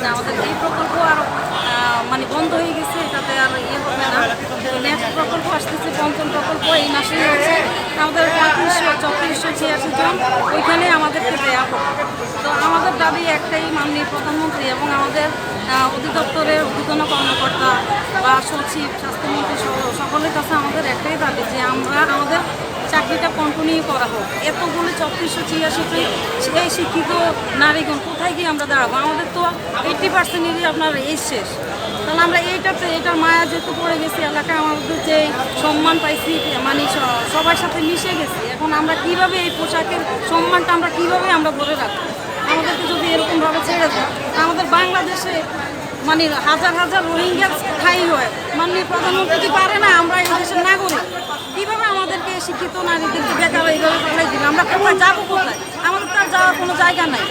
যে আমাদের এই প্রকল্প আর মানে বন্ধ হয়ে গেছে, এটাতে আর ইয়ে হবে না। নেক্সট প্রকল্প আসতেছে, পঞ্চম প্রকল্প এই মাসে হচ্ছে। আমাদের পঁয়ত্রিশশো, চৌত্রিশশো, ছিয়াশি জন ওইখানে আমাদেরকে দেওয়া হবে তো আমাদের দাবি একটাই, মাননীয় প্রধানমন্ত্রী এবং আমাদের অধিদপ্তরের ঊর্ধ্বতন কর্মকর্তা বা সচিব, স্বাস্থ্যমন্ত্রী সকলের কাছে আমাদের একটাই দাবি যে আমরা আমাদের চাকরিটা কন্টিনিউ করা হোক। এতগুলো চব্বিশশো ছিয়াশিটি এই শিক্ষিত নারীগণ কোথায় গিয়ে আমরা দাঁড়াবো? আমাদের তো এইটটি পার্সেন্টেরই আপনার এজ শেষ। তাহলে আমরা এইটাতে এটার মায়া যেহেতু পড়ে গেছি, এলাকায় আমাদের যে সম্মান পাইছি মানে সবার সাথে মিশে গেছি, এখন আমরা কীভাবে এই পোশাকের সম্মানটা আমরা কীভাবে আমরা ধরে রাখব? আমাদেরকে যদি এরকমভাবে ছেড়ে দেয়, আমাদের বাংলাদেশে মানে হাজার হাজার রোহিঙ্গা ঠাই হয়। মাননীয় প্রধানমন্ত্রী পারে না, আমরা এই দেশের নাগরিক কীভাবে আমাদেরকে শিক্ষিত নারীদেরকে বেকার এইভাবে পাঠাই দিবে। আমরা কোথায় যাব কোথায়? আমাদের তো আর যাওয়ার কোনো জায়গা নাই।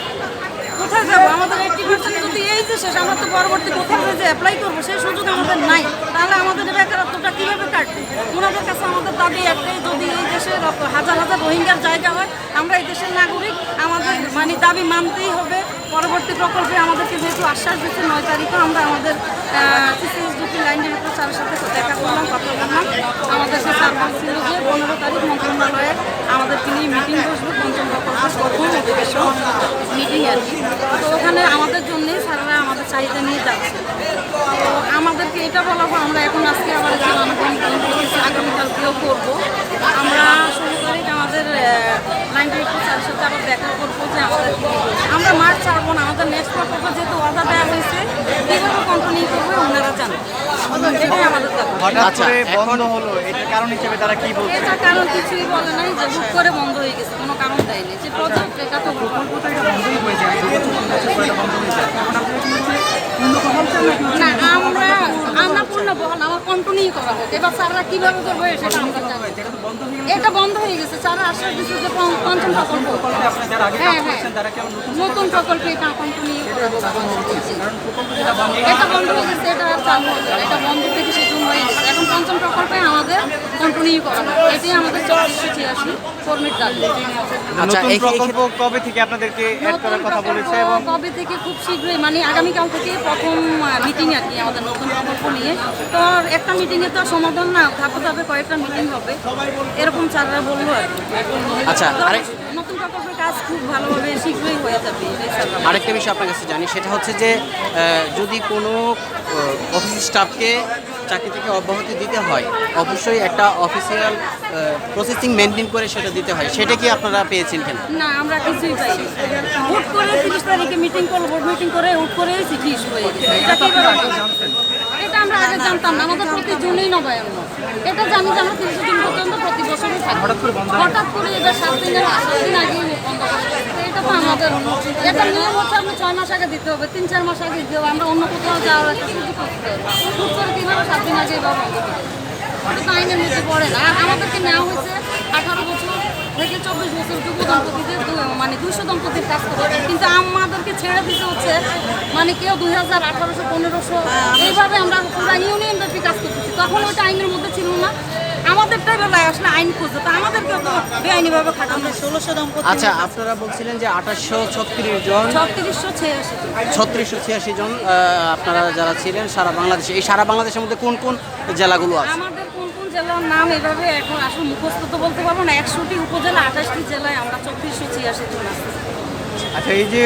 কোথায় যাব? আমাদের এইটটি পার্সেন্ট যদি এই যে শেষ, আমরা তো পরবর্তী কোথাও যে অ্যাপ্লাই করব, সেই সুযোগ আমাদের নাই। তাহলে আমাদের বেকারত্বটা কীভাবে কাটবে? ওনাদের কাছে আমাদের দাবি একটাই, যদি এই দেশে হাজার হাজার রোহিঙ্গার জায়গা হয়, আমরা এই দেশের নাগরিক, আমাদের মানে দাবি মানতেই হবে। পরবর্তী প্রকল্পে আমাদেরকে যেহেতু আশ্বাস দিচ্ছে, নয় তারিখে আমরা আমাদের সিসিএসডিপি লাইন ডিরেক্টর স্যারের সাথে দেখা করলাম, কথা বললাম। আমাদেরকে স্যার বলছিল যে পনেরো তারিখ মন্ত্রণালয়ে আমাদের তিনি মিটিং বসবে, পঞ্চম প্রকল্প মিটিং আর কি তো ওখানে আমাদের জন্যই স্যাররা আমাদের চাহিদা নিয়ে যাচ্ছে তো আমাদেরকে এটা বলাবো আমরা এখন আজকে আবার যে অনগণ করতেছি, আগামীকালকেও করব আমরা ষোলো তারিখ আমাদের লাইন ডিরেক্টর স্যারের সাথে আবার দেখা করব যে আমাদের। আমরা মাঠ ছাড়বো না আমাদের নেক্সট প্রকল্প যেহেতু অর্ডার দেওয়া হয়েছে কীভাবে কন্টিনিউ করবে ওনারা জানেন এটাই আমাদের হঠাৎ করে বন্ধ হলো এটার কারণ হিসেবে তারা কি বলছে? এটা কারণ কিছুই বলে নাই যে হুট করে বন্ধ হয়ে গেছে কোনো কারণ দেয়নি। যে প্রজেক্ট এটা তো না পূর্ণ বহল আমার কন্টিনিউ করা হোক? এবার স্যাররা কীভাবে করবে সেটা আমরা জানি। এটা বন্ধ হয়ে গেছে। স্যাররা আশ্বাস দিচ্ছে যে পঞ্চম প্রকল্প। হ্যাঁ হ্যাঁ। নতুন প্রকল্পে এটা বন্ধ হয়ে গেছে। এটা আর চালু হবে এটা বন্ধ থেকে সেজন্য হয়ে গেছে। এখন পঞ্চম প্রকল্পে আমাদের কন্টিনিউ করা এটাই আমাদের চব্বিশশো ছিয়াশি। কর্মীর দাবি আচ্ছা, নতুন প্রকল্প কবে থেকে আপনাদেরকে অ্যাড করার কথা বলেছে এবং কবে থেকে খুব শীঘ্রই মানে আগামীকাল থেকে প্রথম মিটিং আর কি আমাদের নতুন প্রকল্প নিয়ে তো আর একটা মিটিংয়ে তো আর সমাধান না ধাপে ধাপে কয়েকটা মিটিং হবে এরকম স্যাররা বলল আর কি। আচ্ছা, আরেক- নতুন প্রকল্পের কাজ খুব ভালোভাবে শীঘ্রই হয়ে যাবে। আরেকটা বিষয় আপনার কাছে জানি সেটা হচ্ছে যে যদি কোনো অফিস স্টাফকে চাকরি থেকে অব্যাহতি দিতে হয়, অবশ্যই একটা অফিসিয়াল প্রসেসিং মেনটেন করে সেটা দিতে হয়। সেটা কি আপনারা পেয়েছেন কেন? না, আমরা কিছুই পাইনি। হুট করে তিরিশ তারিখে মিটিং বোর্ড মিটিং করে হুট করে চিঠি ইস্যু হয়ে গেছে। এটা আমরা আগে জানতাম না, আমাদের প্রতি জুনই নবায়ন এটা জানি যে আমরা তিরিশ দিন পর্যন্ত প্রতি বছরই থাকি। হঠাৎ করে এটা সাত দিনের বন্ধ করে দিয়েছে। তো আমাদের এটা নিয়ম হচ্ছে আপনি ছয় মাস আগে দিতে হবে, তিন, চার মাস আগে দিতে হবে আমরা অন্য কোথাও যাওয়ার একটা সুযোগ করতে হবে। হুট করে কীভাবে সাত দিন আগে এবার বন্ধ এটা আইনের মধ্যে পড়ে না। আর আমাদেরকে নেওয়া হয়েছে আঠারো বছর থেকে চব্বিশ বছর যুব দম্পতিদের মানে দুইশো দম্পতির কাজ করে কিন্তু আমাদেরকে ছেড়ে দিতে হচ্ছে মানে কেউ দুই হাজার আঠারোশো, পনেরোশো, এইভাবে আমরা পুরো ইউনিয়ন ব্যাপী কাজ করতেছি। তখন ওইটা আইনের মধ্যে ছিল না। আমাদেরটাই বেলায় আসলে আইন খুঁজছে তো আমাদেরকে তো বেআইনিভাবে খাটানো ষোলোশো দম্পতি আচ্ছা আপনারা বলছিলেন যে আঠাশশো ছত্রিশ জন ছত্রিশশো ছিয়াশি ছত্রিশশো ছিয়াশি জন আপনারা যারা ছিলেন সারা বাংলাদেশে এই সারা বাংলাদেশের মধ্যে কোন কোন জেলাগুলো আছে? আমাদের কোন কোন জেলার নাম এভাবে এখন আসলে মুখস্থ তো বলতে পারব না। একশোটি উপজেলা আঠাশটি জেলায় আমরা চব্বিশশো ছিয়াশি জন আছি। আচ্ছা এই যে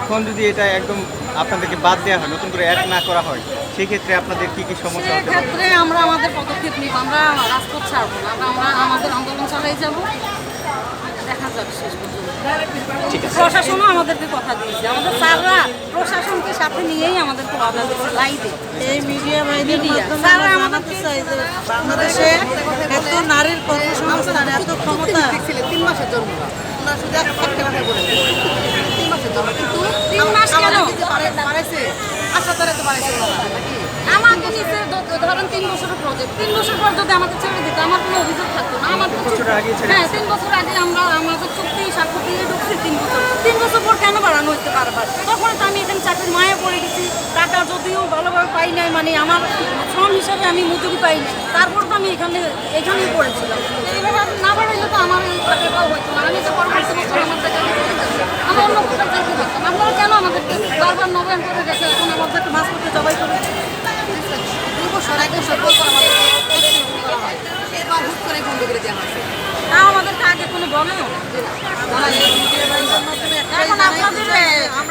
এখন যদি এটা একদম আপনাদেরকে বাদ দেওয়া হয় নতুন করে অ্যাড না করা হয় সেক্ষেত্রে আপনাদের কি কি সমস্যা হতে পারে? সেক্ষেত্রে আমরা আমাদের পদক্ষেপ নিব আমরা রাজপথ ছাড়বো না আমরা আমাদের আন্দোলন চালাই যাব। দেখা যাবে শেষ পর্যন্ত। ঠিক আছে। প্রশাসনও আমাদেরকে কথা দিয়েছে। আমাদের স্যাররা প্রশাসনকে সাথে নিয়েই আমাদেরকে কথা দিয়েছে লাইভে এই মিডিয়া তারা আমরা আমাদেরকে- চাই যে বাংলাদেশে এত নারীর কর্মসংস্থান এত ক্ষমতা। তিন মাসের জন্য শুধু এক একটা কথা বলে তিন মাসের জন্য কিন্তু তিন মাস কেন পারেছে তো আমাকে নিচে ধরেন তিন বছরের প্রজেক্ট তিন বছর পর যদি আমাকে ছেড়ে দিত আমার কোনো অভিযোগ থাকতো না। আমার হ্যাঁ তিন বছর আগে আমরা আমাদের চুক্তি স্বাক্ষর দিয়ে ঢুকছি তিন বছর। তিন বছর পর কেন বাড়ানো হতে বারবার তখন তো আমি এখানে চাকরির মায়ে পড়ে গেছি। টাকা যদিও ভালোভাবে পাই নাই মানে আমার শ্রম হিসাবে আমি মজুরি পাই নাই। তারপর তো আমি এখানে এখানেই পড়েছিলাম। এইভাবে না বাড়াইলে তো আমার এই টাকাটাও হইতো না। আমি তো পরবর্তী বছর আমার টাকা চলে যাবে। আমি অন্য কোথাও চাকরি করতাম আপনারা কেন আমাদেরকে বারবার নবায়ন করে রেখে এখন আমাদেরকে মাছ করতে জবাই করে দুই বছর এক বছর পর পর আমাদের extension করা হয় এবার হুট করে বন্ধ করে দেওয়া হয়েছে তাও আমাদেরকে আগে কোনো বলেও না। এখন আপনাদের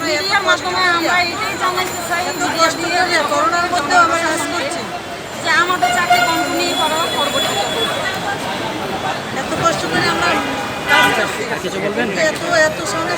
মিডিয়ার মাধ্যমে আমরা এটাই জানাইতে চাই মিডিয়া দিয়ে করোনার মধ্যেও আমরা কাজ করছি যে আমাদের চাকরি কন্টিনিউ করা পরবর্তীতে করছি কিছু বলবেন? এত এত সঙ্গে